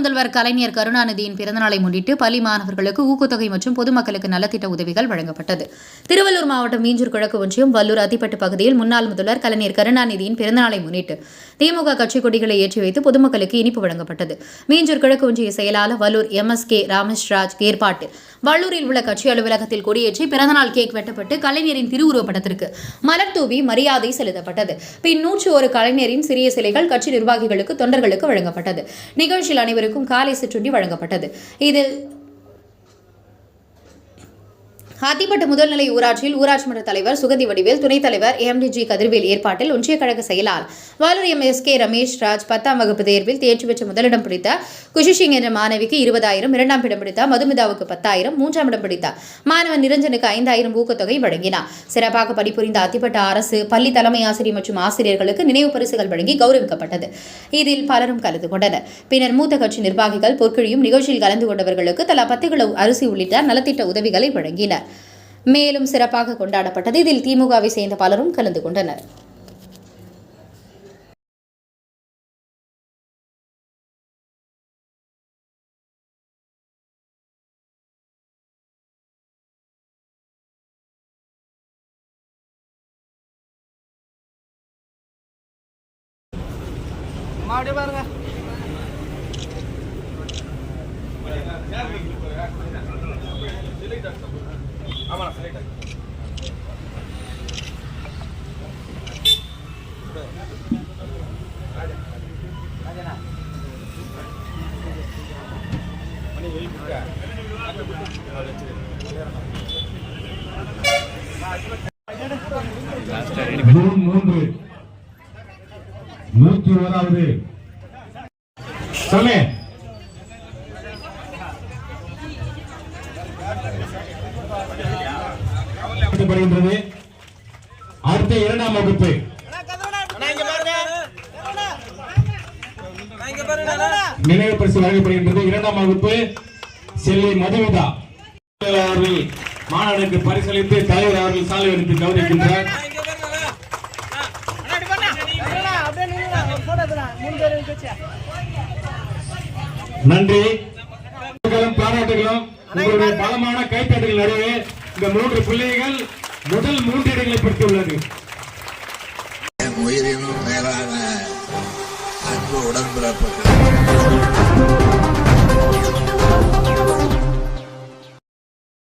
முதல்வர் கலைஞர் கருணாநிதியின் பிறந்தநாளை முன்னிட்டு பள்ளி மாணவர்களுக்கு ஊக்கத்தொகை மற்றும் பொதுமக்களுக்கு நலத்திட்ட உதவிகள் வழங்கப்பட்டது. திருவள்ளூர் மாவட்டம் மீஞ்சூர் கிழக்கு ஒன்றியம் வல்லூர் அத்திப்பட்டு பகுதியில் முன்னாள் முதல்வர் கலைஞர் கருணாநிதியின் பிறந்தநாளை முன்னிட்டு திமுக கட்சி கொடிகளை ஏற்றி வைத்து பொதுமக்களுக்கு இனிப்பு வழங்கப்பட்டது. மீஞ்சூர் கிழக்கு ஒன்றிய செயலாளர் Vallur M S K Rameshraj ஏற்பாட்டில் வள்ளூரில் உள்ள கட்சி அலுவலகத்தில் கொடியேற்றி பிறந்தநாள் கேக் வெட்டப்பட்டு கலைஞரின் திருவுருவப்படத்திற்கு மலர் தூவி மரியாதை செலுத்தப்பட்டது. பின் நூற்று ஒரு கலைஞரின் சிறிய சிலைகள் கட்சி நிர்வாகிகளுக்கு தொண்டர்களுக்கு வழங்கப்பட்டது. நிகழ்ச்சியில் அனைவருக்கும் காலை சிற்றுண்டி வழங்கப்பட்டது. இதில் ஹாத்திப்பட்டு முதல்நிலை ஊராட்சியில் ஊராட்சி மன்ற தலைவர் சுகதி வடிவேல் துணைத் தலைவர் எம்டிஜி கதிர்வேல் ஏற்பாட்டில் ஒன்றிய கழக செயலால் Vallur M S K Ramesh Raj பத்தாம் வகுப்பு தேர்வில் தேர்ச்சி பெற்ற முதலிடம் பிடித்த குஷிஷிங் என்ற மாணவிக்கு இருபதாயிரம் இரண்டாம் இடம் பிடித்த மதுமிதாவுக்கு பத்தாயிரம் மூன்றாம் இடம் பிடித்த மாணவன் நிரஞ்சனுக்கு ஐந்தாயிரம் ஊக்கத்தொகை வழங்கினார். சிறப்பாக பணிபுரிந்த அத்திப்பட்ட அரசு பள்ளி தலைமை ஆசிரியர் மற்றும் ஆசிரியர்களுக்கு நினைவு பரிசுகள் வழங்கி கௌரவிக்கப்பட்டது. இதில் பலரும் கலந்து கொண்டனர். பின்னர் மூத்த கட்சி நிர்வாகிகள் பொற்கிழியும் நிகழ்ச்சியில் கலந்து கொண்டவர்களுக்கு தலா பத்து கிலோ அரிசி உள்ளிட்ட நலத்திட்ட உதவிகளை வழங்கினர். மேலும் சிறப்பாக கொண்டாடப்பட்டது. இதில் திமுகவை சேர்ந்த பலரும் கலந்து கொண்டனர். அப்படியே பாருங்க. ஜூன் மூன்று. நூற்றி ஓராவது. சொல்லு. அடுத்த இரண்டாம் வகுப்பு. நினைவு பரிசு வழங்கப்படுகின்றது. இரண்டாம் வகுப்பு செல்வி மதுமிதா. அவர்கள் மாநாடுக்கு பரிசளித்து தலைவர் அவர்கள் சாலை எடுத்து கௌரவிக்கின்றார் நன்றி. உங்களுடைய பலமான கைத்தட்டுகள் நடுவே இந்த மூன்று பிள்ளைகள் முதல் மூன்று இடங்களை பெற்றுள்ளது உயிரினும் மேலான அன்பு உடன்பிறப்புகள்.